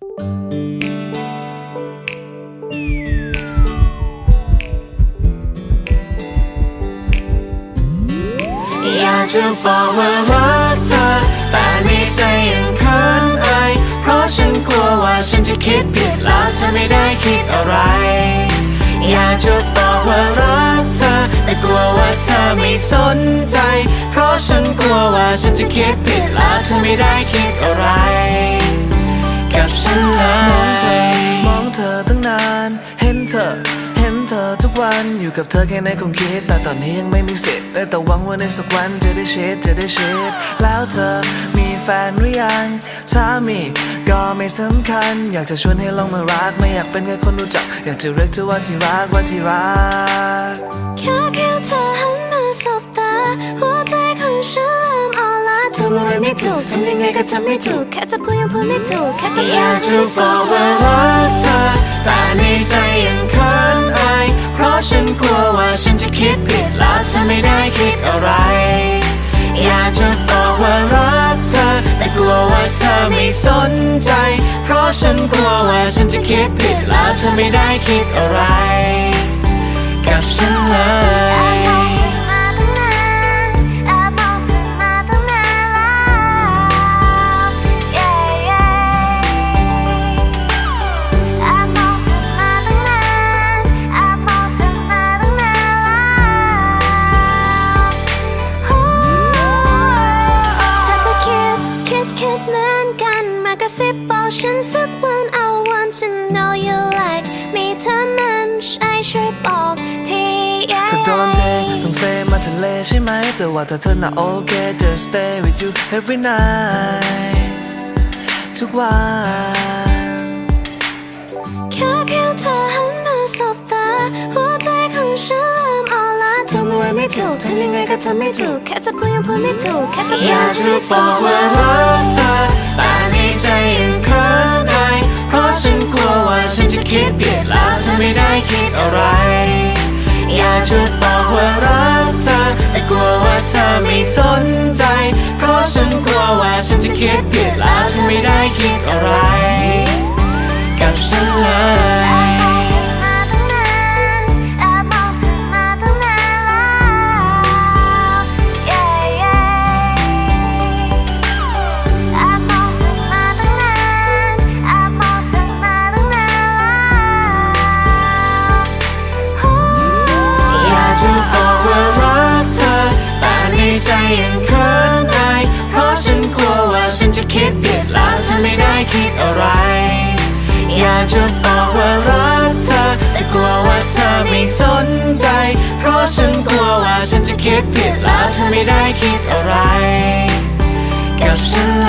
อยากจะบอกว่ารักเธอ แต่ในใจยังเขินอายเพราะฉันกลัวว่าฉันจะคิดผิดแล้วเธอไม่ได้คิดอะไร อยากจะบอกว่ารักเธอ แต่กลัวว่าเธอไม่สนใจ เพราะฉันกลัวว่าฉันจะคิดผิดแล้วเธอไม่ได้คิดอะไร บฉันเลยมองเธอตั้งนาน เห็นเธอ เห็นเธอทุกวันอยู่กับเธอแค่ในคงคิด แต่ตอนนี้ยังไม่มีสิทธิ์ได้แต่หวังว่าในสักวันจะได้เช็ดจะได้เช็ดแล้วเธอมีแฟนหรือยัง ถ้ามีก็ไม่สำคัญ อยากจะชวนให้ลองมารัก ไม่อยากเป็นแค่คนรู้จัก อยากจะเรียกเธอว่าที่รักว่าที่รัก ก็ทำไม่ถูก แค่จะพูดยังพูดไม่ถูก แค่จะอยากจะบอกว่ารักเธอ แต่ในใจยังเขินอายเพราะฉันกลัวว่าฉันจะคิดผิดแล้วเธอไม่ได้คิดอะไร อยากจะบอกว่ารักเธอ แต่กลัวว่าเธอไม่สนใจ เพราะฉันกลัวว่าฉันจะคิดผิดแล้วเธอไม่ได้คิดอะไร กับฉันเลย กันมากระซิบบอกฉันสักวัน I want to know you like me เธอมันใช่ช่วยบอกที yeah ถ้าโดนเทต้องเซมาทะเลใช่ไหม แต่ว่าถ้าเธอน่ะโอเค just stay with you every night ทุกวันแค่เพียงเธอหันมาสบตา หัวใจของฉันเริ่มอ่อนล้าทำอะไรไม่ถูกทำยังไงก็ทำไม่ถูก แค่จะพูดยังพูดไม่ถูก แค่จะอยากจะบอกว่ารักเธอแต่ในใจ คิดผิดแล้วเธอไม่ได้คิดอะไร อยากจะบอกว่ารักเธอแต่กลัวว่าเธอไม่สนใจ เพราะฉันกลัวว่าฉันจะคิดผิดแล้วเธอไม่ได้คิดอะไร กับฉันเลย ไม่ได้คิดอะไร อยากจะบอกว่ารักเธอ แต่กลัวว่าเธอไม่สนใจ เพราะฉันกลัวว่าฉันจะคิดผิดแล้วเธอไม่ได้คิดอะไร กับฉัน